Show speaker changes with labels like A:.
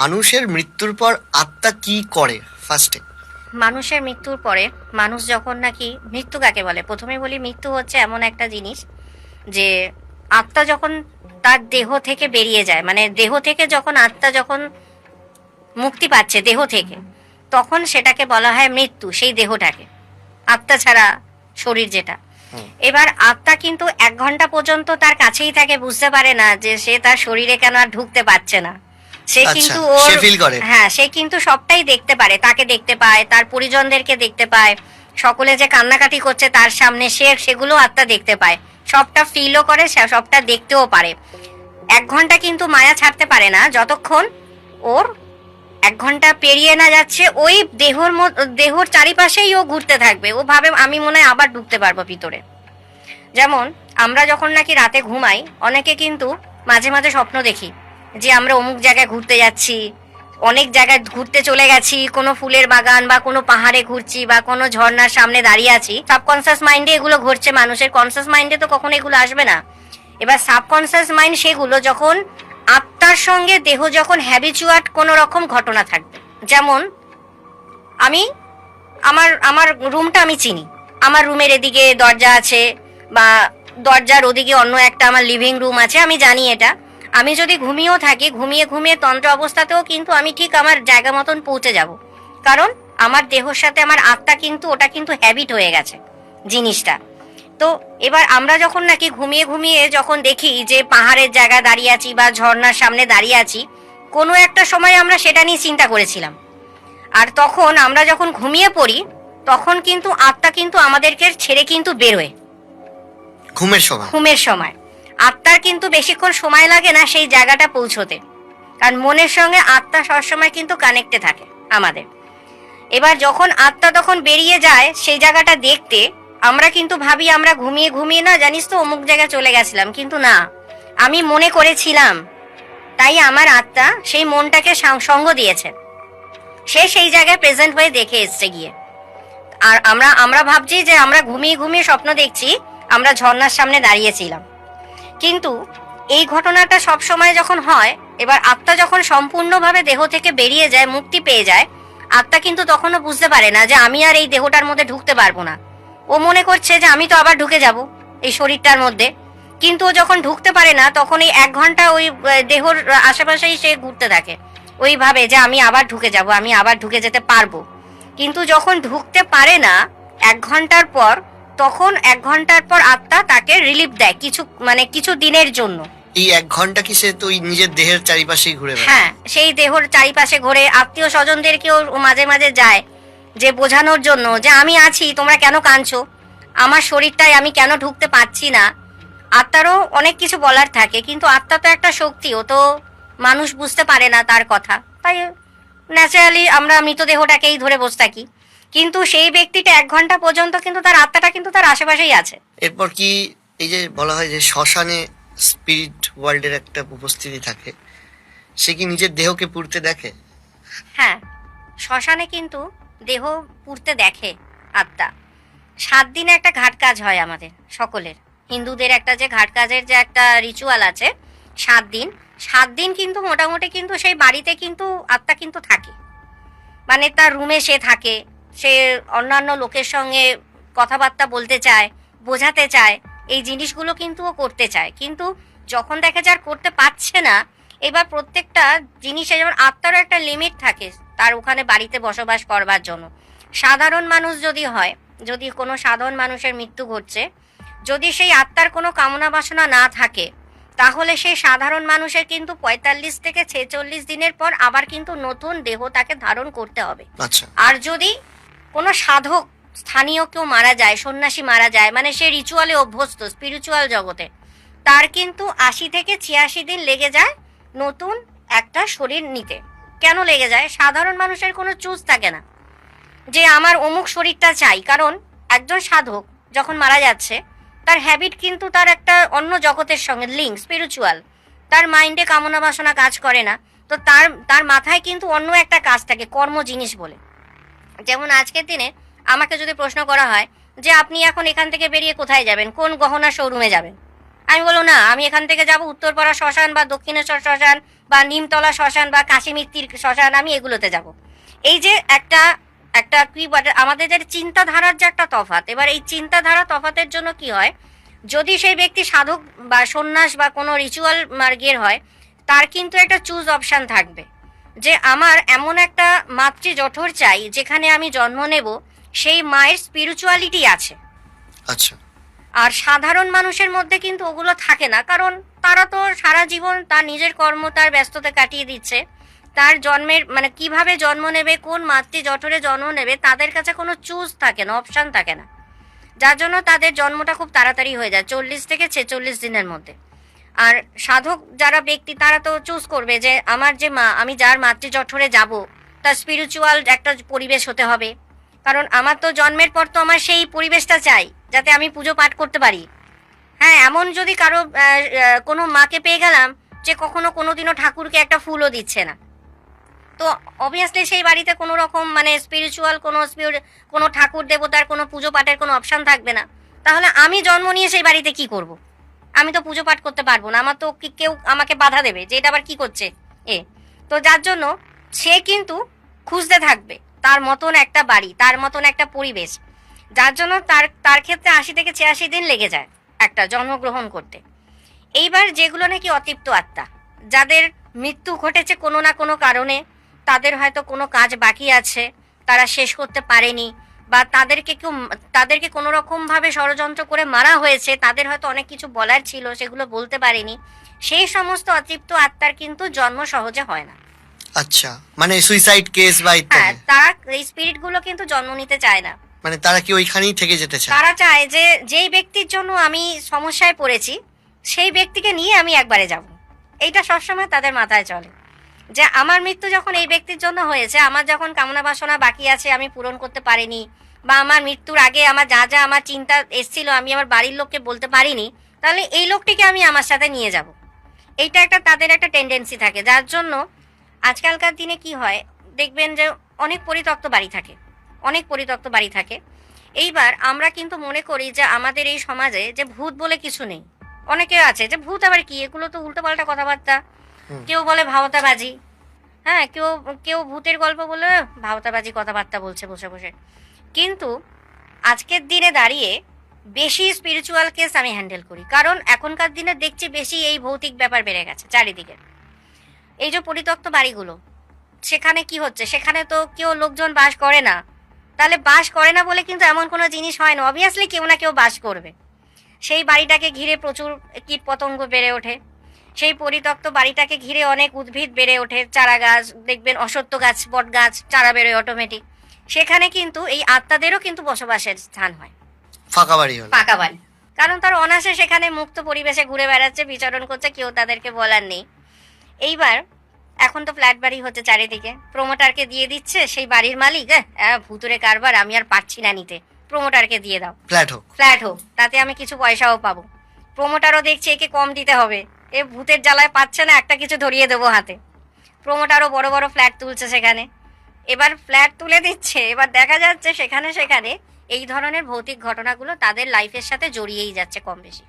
A: মানুষের মৃত্যুর পর আত্মা কি করে? ফার্স্টে
B: মানুষের মৃত্যুর পরে মানুষ যখন নাকি মৃত্যু কাকে বলে? প্রথমে বলি মৃত্যু হচ্ছে এমন একটা জিনিস যে আত্মা যখন তার দেহ থেকে বেরিয়ে যায় মানে দেহ থেকে যখন আত্মা যখন মুক্তি পাচ্ছে দেহ থেকে তখন সেটাকে বলা হয় মৃত্যু সেই দেহটাকে। আত্মা ছাড়া শরীর যেটা। এবার আত্মা কিন্তু এক ঘণ্টা পর্যন্ত তার কাছেই থাকে বুঝতে পারে না যে সে তার শরীরে কেন আর ঢুকতে পারছে না। সে
A: আচ্ছা,
B: কিন্তু
A: সে
B: ওর
A: করে।
B: হ্যাঁ সে কিন্তু সবটাই দেখতে পারে তাকে দেখতে পায় তার পরিজনদেরকে দেখতে পায় সকলে যে কান্নাকাটি করছে তার সামনে সে সেগুলো আত্মা দেখতে পায়। সবটা ফিলও করে সবটা দেখতেও পারে। এক ঘণ্টা কিন্তু মায়া ছাড়তে পারে না যতক্ষণ ওর এক ঘণ্টা পেরিয়ে না যাচ্ছে ওই দেহর দেহর চারিপাশেই ও ঘুরতে থাকবে। ও ভাবে আমি মনে হয় আবার ঢুকতে পারব ভিতরে। যেমন আমরা যখন নাকি রাতে ঘুমাই অনেকে কিন্তু মাঝে মাঝে স্বপ্ন দেখি যে আমরা অমুক জায়গায় ঘুরতে যাচ্ছি, অনেক জায়গায় ঘুরতে চলে গেছি, কোনো ফুলের বাগান বা কোনো পাহাড়ে ঘুরছি বা কোনো ঝর্ণার সামনে দাঁড়িয়ে আছি সাবকনসিয়াস মাইন্ডে এগুলো ঘটছে মানুষের কনসিয়াস মাইন্ডে তো কখনো এগুলো আসবে না। এবার সাবকনসিয়াস মাইন্ড সেগুলো যখন আত্মার সঙ্গে দেহ যখন হ্যাবিচুয়াট কোনো রকম ঘটনা থাকবে। যেমন, আমি, আমার আমার রুমটা আমি চিনি। আমার রুমের এদিকে দরজা আছে বা দরজার ওদিকে অন্য একটা আমার লিভিং রুম আছে, আমি জানি এটা। আমি যদি ঘুমিয়েও থাকি ঘুমিয়ে ঘুমিয়ে তন্ত্র অবস্থাতেও কিন্তু আমি ঠিক আমার জায়গা মতন পৌঁছে যাব। কারণ আমার দেহর সাথে আমার আত্মা কিন্তু ওটা কিন্তু হ্যাবিট হয়ে গেছে জিনিসটা। তো এবার আমরা যখন নাকি ঘুমিয়ে ঘুমিয়ে যখন দেখি যে পাহাড়ের জায়গায় দাঁড়িয়ে আছি বা ঝর্ণার সামনে দাঁড়িয়ে আছি কোনো একটা সময় আমরা সেটা নিয়ে চিন্তা করেছিলাম। আর তখন আমরা যখন ঘুমিয়ে পড়ি তখন কিন্তু আত্মা কিন্তু আমাদেরকে ছেড়ে কিন্তু বেরোয়।
A: ঘুমের সময়।
B: ঘুমের সময়। আত্মার কিন্তু বেশিক্ষণ সময় লাগে না সেই জায়গাটা পৌঁছতে। কারণ মনের সঙ্গে আত্মা সবসময় কিন্তু কানেক্টে থাকে আমাদের। এবার যখন আত্মা তখন বেরিয়ে যায় সেই জায়গাটা দেখতে, আমরা কিন্তু ভাবি আমরা ঘুমিয়ে ঘুমিয়ে না, জানিস তো, অমুক জায়গায় চলে গেছিলাম। কিন্তু না, আমি মনে করেছিলাম, তাই আমার আত্মা সেই মনটাকে সঙ্গ দিয়েছে। সে সেই জায়গায় প্রেজেন্ট হয়ে দেখে এসছে গিয়ে। আর আমরা আমরা ভাবছি যে আমরা ঘুমিয়ে ঘুমিয়ে স্বপ্ন দেখছি, আমরা ঝর্ণার সামনে দাঁড়িয়েছিলাম কিন্তু এই ঘটনাটা সব সময় যখন হয়, এবার আত্মা যখন সম্পূর্ণভাবে দেহ থেকে বেরিয়ে যায়, মুক্তি পেয়ে যায়, আত্মা কিন্তু তখনও বুঝতে পারে না যে আমি আর এই দেহটার মধ্যে ঢুকতে পারব না। ও মনে করছে যে আমি তো আবার ঢুকে যাব এই শরীরটার মধ্যে। কিন্তু ও যখন ঢুকতে পারে না, তখন এই এক ঘণ্টা ওই দেহর আশেপাশেই সে ঘুরতে থাকে। ওইভাবে যে আমি আবার ঢুকে যাব, আমি আবার ঢুকে যেতে পারব। কিন্তু যখন ঢুকতে পারে না, এক ঘণ্টার পর তখন এক ঘণ্টার পর আত্মা তাকে রিলিফ দেয় কিছু মানে কিছু দিনের জন্য।
A: এই এক ঘণ্টা কি সে তো নিজের দেহের চারিপাশেই ঘুরে
B: হ্যাঁ সেই দেহর চারিপাশে ঘোরে। আত্মীয় স্বজনদেরকেও মাঝে মাঝে যায় যে বোঝানোর জন্য যে আমি আছি তোমরা কেন কাঁদছো? আমার শরীরটায় আমি কেন ঢুকতে পারছি না? আত্মারও অনেক কিছু বলার থাকে কিন্তু আত্মা তো একটা শক্তি ও তো মানুষ বুঝতে পারে না তার কথা। তাই ন্যাচারালি আমরা মৃতদেহটাকেই ধরে বসে থাকি। কিন্তু সেই ব্যক্তিটা এক ঘণ্টা পর্যন্ত কিন্তু তার আত্মাটা কিন্তু তার আশেপাশেই আছে।
A: এরপর কি এই যে বলা হয় যে শ্মশানে স্পিরিট ওয়ার্ল্ডের একটা উপস্থিতি থাকে সে কি নিজের দেহকে পুড়তে দেখে?
B: হ্যাঁ শ্মশানে কিন্তু দেহ পুড়তে দেখে আত্মা। সাত দিনে একটা ঘাট কাজ হয় আমাদের সকলের। হিন্দুদের একটা যে ঘাট কাজের যে একটা রিচুয়াল আছে সাত দিন। সাত দিন কিন্তু মোটামুটি কিন্তু সেই বাড়িতে কিন্তু আত্মা কিন্তু থাকে। মানে তার রুমে সে থাকে সে অন্যান্য লোকের সঙ্গে কথাবার্তা বলতে চায় বোঝাতে চায় এই জিনিসগুলো কিন্তু ও করতে চায়। কিন্তু যখন দেখা যায় করতে পারছে না এবার প্রত্যেকটা জিনিসে যেমন আত্মারও একটা লিমিট থাকে তার ওখানে বাড়িতে বসবাস করবার জন্য। সাধারণ মানুষ যদি হয় যদি কোনো সাধারণ মানুষের মৃত্যু ঘটছে যদি সেই আত্মার কোনো কামনা বাসনা না থাকে তাহলে সেই সাধারণ মানুষের কিন্তু পঁয়তাল্লিশ থেকে ছেচল্লিশ দিনের পর আবার কিন্তু নতুন দেহ তাকে ধারণ করতে হবে।
A: আচ্ছা।
B: আর যদি কোনো সাধক স্থানীয় কেউ মারা যায়, সন্ন্যাসী মারা যায় মানে সে রিচুয়ালে অভ্যস্ত স্পিরিচুয়াল জগতে। তার কিন্তু আশি থেকে ছিয়াশি দিন লেগে যায় নতুন একটা শরীর নিতে। কেন লেগে যায়? সাধারণ মানুষের কোনো চুজ থাকে না যে আমার অমুক শরীরটা চাই। কারণ একজন সাধক যখন মারা যাচ্ছে, তার হ্যাবিট কিন্তু তার একটা অন্য জগতের সঙ্গে লিঙ্ক স্পিরিচুয়াল তার মাইন্ডে কামনা বাসনা কাজ করে না। তো তার তার মাথায় কিন্তু অন্য একটা কাজ থাকে, কর্ম জিনিস বলে। যেমন আজকের দিনে আমাকে যদি প্রশ্ন করা হয় যে আপনি এখন এখান থেকে বেরিয়ে কোথায় যাবেন? কোন গহনা শোরুমে যাবেন? আমি বলব, না, আমি এখান থেকে যাব উত্তরপাড়া শ্মশান বা দক্ষিণেশ্বর শ্মশান বা নিমতলা শ্মশান বা কাশীমিত্তির শ্মশান, আমি এগুলোতে যাব। এই যে একটা একটা কি বলে, আমাদের যে চিন্তাধারার যে একটা তফাৎ, এবার এই চিন্তাধারা তফাতের জন্য কি হয়? যদি সেই ব্যক্তি সাধক বা সন্ন্যাস বা কোনো রিচুয়াল মার্গের হয়, তার কিন্তু একটা চুজ অপশান থাকবে। যে আমার এমন একটা মাতৃ জঠর চাই যেখানে আমি জন্ম নেব সেই মায়ের স্পিরিচুয়ালিটি আছে।
A: আচ্ছা।
B: আর সাধারণ মানুষের মধ্যে কিন্তু ওগুলো থাকে না কারণ তারা তো সারা জীবন তার নিজের কর্ম তার ব্যস্ততা কাটিয়ে দিচ্ছে। তার জন্মের মানে কীভাবে জন্ম নেবে কোন মাতৃ জঠরে জন্ম নেবে তাদের কাছে কোনো চুজ থাকে না অপশান থাকে না। যার জন্য তাদের জন্মটা খুব তাড়াতাড়ি হয়ে যায় চল্লিশ থেকে ছেচল্লিশ দিনের মধ্যে। আর সাধক যারা ব্যক্তি, তারা তো চুজ করবে যে আমার যে মা, আমি যার মাতৃ জঠরে যাব, তার স্পিরিচুয়াল একটা পরিবেশ হতে হবে। কারণ আমার তো জন্মের পর তো আমার সেই পরিবেশটা চাই, যাতে আমি পুজো পাঠ করতে পারি। হ্যাঁ এমন যদি কারও কোনো মাকে পেয়ে গেলাম যে কখনো কোনোদিনও ঠাকুরকে একটা ফুলও দিচ্ছে না। তো অবভিয়াসলি সেই বাড়িতে কোনো রকম মানে স্পিরিচুয়াল কোনো কোনো ঠাকুর, দেবতার কোনো পুজো পাঠের কোনো অপশন থাকবে না। তাহলে আমি জন্ম নিয়ে সেই বাড়িতে কি করব? আমি তো পুজো পাঠ করতে পারব না, আমার তো কেউ আমাকে বাধা দেবে যে এটা আবার কি করছে? এ, তো যার জন্য সে কিন্তু খুঁজতে থাকবে, তার মতন একটা বাড়ি, তার মতন একটা পরিবেশ, যার জন্য তার তার ক্ষেত্রে আশি থেকে ছিয়াশি দিন লেগে যায় একটা জন্মগ্রহণ করতে। এইবার যেগুলো নাকি অতৃপ্ত আত্মা, যাদের মৃত্যু ঘটেছে কোনো না কোনো কারণে, তাদের হয়তো কোনো কাজ বাকি আছে, তারা শেষ করতে পারেনি বা তাদেরকে কেউ তাদেরকে কোনো রকমভাবে ষড়যন্ত্র করে মারা হয়েছে তাদের হয়তো অনেক কিছু বলার ছিল সেগুলো বলতে পারেনি। সেই সমস্ত অতৃপ্ত আত্মার কিন্তু জন্ম সহজে হয় না।
A: আচ্ছা মানে সুইসাইড কেস বা
B: হ্যাঁ তারা এই স্পিরিটগুলো কিন্তু জন্ম নিতে চায় না।
A: মানে তারা কি ওইখানেই থেকে যেতে চায়?
B: তারা চায় যে যেই ব্যক্তির জন্য আমি সমস্যায় পড়েছি সেই ব্যক্তিকে নিয়ে আমি একবারে যাব। এইটা সবসময় তাদের মাথায় চলে। যে আমার মৃত্যু যখন এই ব্যক্তির জন্য হয়েছে, আমার যখন কামনা বাসনা বাকি আছে, আমি পূরণ করতে পারিনি, বা আমার মৃত্যুর আগে আমার যা যা আমার চিন্তা এসেছিল, আমি আমার বাড়ির লোককে বলতে পারিনি, তাহলে এই লোকটিকে আমি আমার সাথে নিয়ে যাব এইটা একটা তাদের একটা টেন্ডেন্সি থাকে, যার জন্য আজকালকার দিনে কি হয়, দেখবেন যে অনেক পরিত্যক্ত বাড়ি থাকে, অনেক পরিত্যক্ত বাড়ি থাকে এইবার আমরা কিন্তু মনে করি যে আমাদের এই সমাজে যে ভূত বলে কিছু নেই, অনেকে আছে যে ভূত আবার কি, এগুলো তো উল্টোপাল্টা কথাবার্তা
A: হুম।
B: কেউ বলে ভাওতাবাজি। হ্যাঁ কেউ কেউ ভূতের গল্প বলে ভাওতাবাজি কথাবার্তা বলছে বসে বসে। কিন্তু আজকের দিনে দাঁড়িয়ে বেশি স্পিরিচুয়াল কেস আমি হ্যান্ডেল করি। কারণ এখনকার দিনে দেখছি বেশি এই ভৌতিক ব্যাপার বেড়ে গেছে চারিদিকে। এই যে পরিত্যক্ত বাড়িগুলো, সেখানে কি হচ্ছে? সেখানে তো কেউ লোকজন বাস করে না। তাহলে বাস করে না বলে কিন্তু এমন কোনো জিনিস হয় না। অবভিয়াসলি কেউ না কেউ বাস করবে। সেই বাড়িটাকে ঘিরে প্রচুর কীট পতঙ্গ বেড়ে ওঠে। সেই পরিত্যক্ত বাড়িটাকে ঘিরে অনেক উদ্ভিদ বেড়ে ওঠে চারা গাছ দেখবেন অসত্য গাছ বট গাছ চারা বেরোয় অটোমেটিক সেখানে কিন্তু এই আত্মাদেরও কিন্তু বসবাসের স্থান হয়।
A: ফাঁকা বাড়ি
B: পাকা বাড়ি। কারণ তার অনাসে সেখানে মুক্ত পরিবেশে ঘুরে বেড়াচ্ছে বিচরণ করছে কেউ তাদেরকে বলার নেই। এইবার এখন তো ফ্ল্যাট বাড়ি হচ্ছে চারিদিকে। প্রমোটারকে দিয়ে দিচ্ছে সেই বাড়ির মালিক হ্যাঁ ভুতুরে কারবার আমি আর পারছি না নিতে। প্রমোটারকে দিয়ে দাও।
A: ফ্ল্যাট হোক।
B: ফ্ল্যাট হোক তাতে আমি কিছু পয়সাও পাবো। প্রমোটারও দেখছে একে কম দিতে হবে। এ ভূতের জ্বালায় পাচ্ছে না, একটা কিছু ধরিয়ে দেবো হাতে। প্রমোটারও বড় বড় ফ্ল্যাট তুলছে সেখানে। এবার ফ্ল্যাট তুলে দিচ্ছে, এবার দেখা যাচ্ছে সেখানে সেখানে এই ধরনের ভৌতিক ঘটনাগুলো তাদের লাইফের সাথে জড়িয়েই যাচ্ছে কম বেশি।